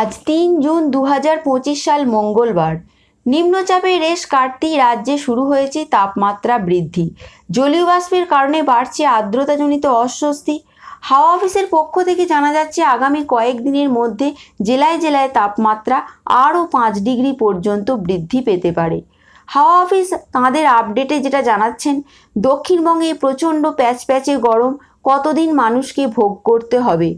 আজ তিন জুন দু হাজার পঁচিশ সাল মঙ্গলবার। নিম্নচাপের রেশ কাটতেই রাজ্যে শুরু হয়েছে তাপমাত্রা বৃদ্ধি। জলীয় বাষ্পের কারণে বাড়ছে আর্দ্রতাজনিত অস্বস্তি। হাওয়া অফিসের পক্ষ থেকে জানা যাচ্ছে, আগামী কয়েকদিনের মধ্যে জেলায় জেলায় তাপমাত্রা আরও পাঁচ ডিগ্রি পর্যন্ত বৃদ্ধি পেতে পারে। হাওয়া অফিস তাঁদের আপডেটে যেটা জানাচ্ছেন, দক্ষিণবঙ্গে প্রচণ্ড প্যাচ প্যাচে গরম, কতদিন মানুষকে ভোগ করতে হবে?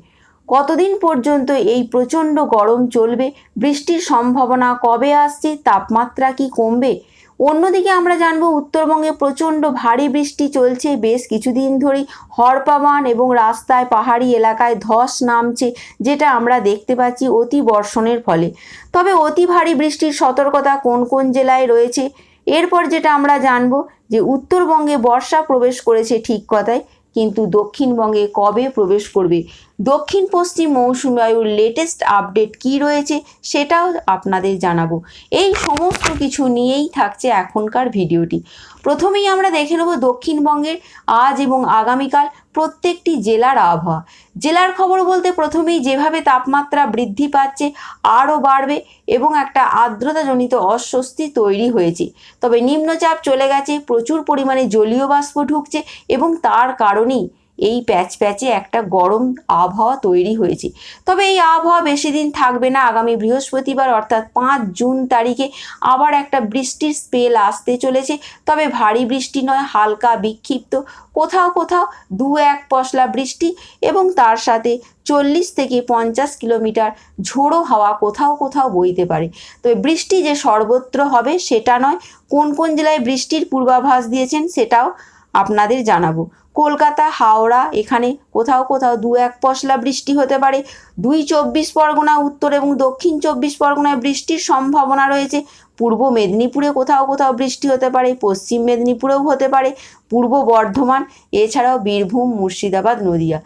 কতদিন পর্যন্ত এই প্রচণ্ড গরম চলবে? বৃষ্টির সম্ভাবনা কবে আসছে? তাপমাত্রা কি কমবে? অন্যদিকে আমরা জানব, উত্তরবঙ্গে প্রচণ্ড ভারী বৃষ্টি চলছে। বেশ কিছুদিন ধরেই হরপাবান এবং রাস্তায় পাহাড়ি এলাকায় ধস নামছে, যেটা আমরা দেখতে পাচ্ছি অতি বর্ষণের ফলে। তবে অতি ভারী বৃষ্টির সতর্কতা কোন কোন জেলায় রয়েছে? এরপর যেটা আমরা জানব, যে উত্তরবঙ্গে বর্ষা প্রবেশ করেছে ঠিক কথায়, কিন্তু দক্ষিণবঙ্গে কবে প্রবেশ করবে? দক্ষিণ পশ্চিম মৌসুমী বায়ুর লেটেস্ট আপডেট কি রয়েছে সেটাও আপনাদের জানাব। এই সমস্ত কিছু নিয়েই থাকছে এখনকার ভিডিওটি। প্রথমেই আমরা দেখে নেব দক্ষিণবঙ্গের আজ এবং আগামীকাল প্রত্যেকটি জেলার আবহাওয়া। জেলার খবর বলতে প্রথমেই যেভাবে তাপমাত্রা বৃদ্ধি পাচ্ছে, আরও বাড়বে এবং একটা আর্দ্রতাজনিত অস্বস্তি তৈরি হয়েছে। তবে নিম্নচাপ চলে গেছে, প্রচুর পরিমাণে জলীয় বাষ্প ঢুকছে এবং তার কারণেই এই প্যাচ প্যাচে একটা গরম আবহাওয়া তৈরি হয়েছে। তবে এই আবহাওয়া বেশি দিন থাকবে না। আগামী বৃহস্পতিবার অর্থাৎ পাঁচ জুন তারিখে আবার একটা বৃষ্টির স্পেল আসতে চলেছে। তবে ভারী বৃষ্টি নয়, হালকা বিক্ষিপ্ত। কোথাও কোথাও দু এক পশলা বৃষ্টি এবং তার সাথে চল্লিশ থেকে পঞ্চাশ কিলোমিটার ঝোড়ো হাওয়া কোথাও কোথাও বইতে পারে। তবে বৃষ্টি যে সর্বত্র হবে সেটা নয়। কোন কোন জেলায় বৃষ্টির পূর্বাভাস দিয়েছেন সেটাও আপনাদের জানাব। কলকাতা, হাওড়া, এখানে কোথাও কোথাও দু এক পশলা বৃষ্টি হতে পারে। দুই চব্বিশ পরগনা, উত্তর এবং দক্ষিণ চব্বিশ পরগনায় বৃষ্টির সম্ভাবনা রয়েছে। পূর্ব মেদিনীপুরে কোথাও কোথাও বৃষ্টি হতে পারে, পশ্চিম মেদিনীপুরেও হতে পারে, পূর্ব বর্ধমান, এছাড়াও বীরভূম, মুর্শিদাবাদ, নদিয়া।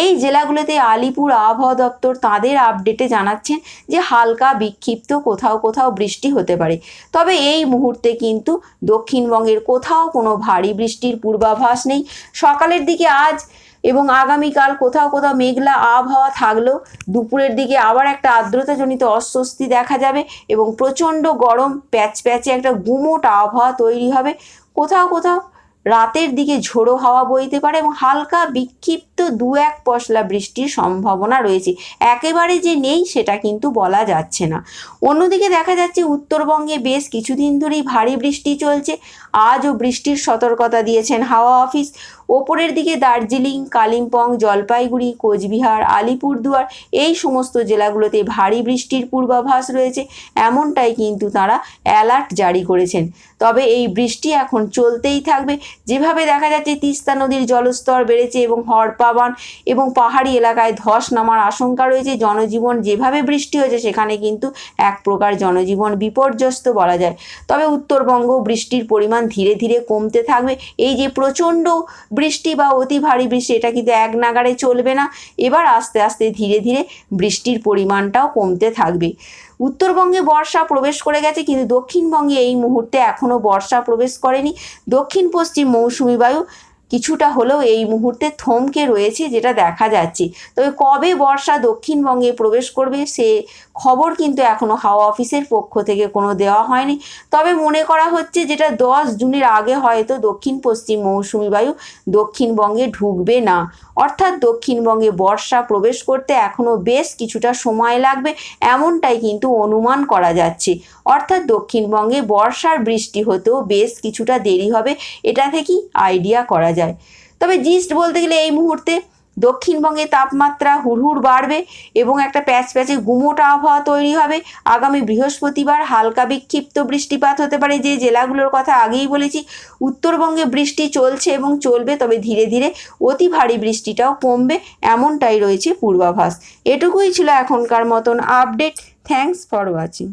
এই জেলাগুলোতে আলিপুর আবহাওয়া দপ্তর তাদের আপডেটে জানাচ্ছেন যে হালকা বিক্ষিপ্ত কোথাও কোথাও বৃষ্টি হতে পারে। তবে এই মুহূর্তে কিন্তু দক্ষিণবঙ্গের কোথাও কোনো ভারী বৃষ্টির পূর্বাভাস নেই। সকালের দিকে আজ এবং আগামীকাল কোথাও কোথাও মেঘলা আবহাওয়া থাকলেও দুপুরের দিকে আবার একটা আর্দ্রতাজনিত অস্বস্তি দেখা যাবে এবং প্রচণ্ড গরম, প্যাচ প্যাচে একটা গুমোট আবহাওয়া তৈরি হবে। কোথাও কোথাও রাতের দিকে ঝোড়ো হাওয়া বইতে পারে এবং হালকা বিক্ষিপ্ত দু এক পশলা বৃষ্টির সম্ভাবনা রয়েছে। একেবারে যে নেই সেটা কিন্তু বলা যাচ্ছে না। অন্যদিকে দেখা যাচ্ছে উত্তরবঙ্গে বেশ কিছুদিন ধরেই ভারী বৃষ্টি চলছে। আজও বৃষ্টির সতর্কতা দিয়েছেন হাওয়া অফিস। ওপরের দিকে দার্জিলিং, কালিম্পং, জলপাইগুড়ি, কোচবিহার, আলিপুরদুয়ার এই সমস্ত জেলাগুলোতে ভারী বৃষ্টির পূর্বাভাস রয়েছে। এমনটাই কিন্তু তারা অ্যালার্ট জারি করেছেন। তবে এই বৃষ্টি এখন চলতেই থাকবে। যেভাবে দেখা যাচ্ছে, তিস্তা নদীর জলস্তর বেড়েছে এবং হরপাবান এবং পাহাড়ি এলাকায় ধস নামার আশঙ্কা রয়েছে। জনজীবন যেভাবে বৃষ্টি হয়েছে, সেখানে কিন্তু এক প্রকার জনজীবন বিপর্যস্ত বলা যায়। তবে উত্তরবঙ্গ বৃষ্টির পরিমাণ ধীরে ধীরে কমতে থাকবে। এই যে প্রচণ্ড বৃষ্টি বা অতি ভারী বৃষ্টি, এটা কিন্তু এক নাগারে চলবে না। এবার আস্তে আস্তে ধীরে ধীরে বৃষ্টির পরিমাণটাও কমতে থাকবে। উত্তরবঙ্গে বর্ষা প্রবেশ করে গেছে, কিন্তু দক্ষিণবঙ্গে এই মুহূর্তে এখনও বর্ষা প্রবেশ করেনি। দক্ষিণ পশ্চিম মৌসুমি বায়ু কিছুটা হলেও এই মুহূর্তে থমকে রয়েছে যেটা দেখা যাচ্ছে। তবে কবে বর্ষা দক্ষিণবঙ্গে প্রবেশ করবে সে খবর কিন্তু এখনও হাওয়া অফিসের পক্ষ থেকে কোনো দেওয়া হয়নি। তবে মনে করা হচ্ছে যেটা দশ জুনের আগে হয়তো দক্ষিণ পশ্চিম মৌসুমি বায়ু দক্ষিণবঙ্গে ঢুকবে না। অর্থাৎ দক্ষিণবঙ্গে বর্ষা প্রবেশ করতে এখনও বেশ কিছুটা সময় লাগবে এমনটাই কিন্তু অনুমান করা যাচ্ছে। অর্থাৎ দক্ষিণবঙ্গে বর্ষার বৃষ্টি হতেও বেশ কিছুটা দেরি হবে, এটা থেকেই আইডিয়া করা যায়। তবে জিস্ট বলতে গেলে এই মুহূর্তে দক্ষিণবঙ্গে তাপমাত্রা হুড়হুড় বাড়বে এবং একটা প্যাচ প্যাচে গুমোট আবহাওয়া তৈরি হবে। আগামী বৃহস্পতিবার হালকা বিক্ষিপ্ত বৃষ্টিপাত হতে পারে, যে জেলাগুলোর কথা আগেই বলেছি। উত্তরবঙ্গে বৃষ্টি চলছে এবং চলবে, তবে ধীরে ধীরে অতি ভারী বৃষ্টিটাও কমবে, এমনটাই রয়েছে পূর্বাভাস। এটুকুই ছিল এখনকার মতন আপডেট। Thanks for watching.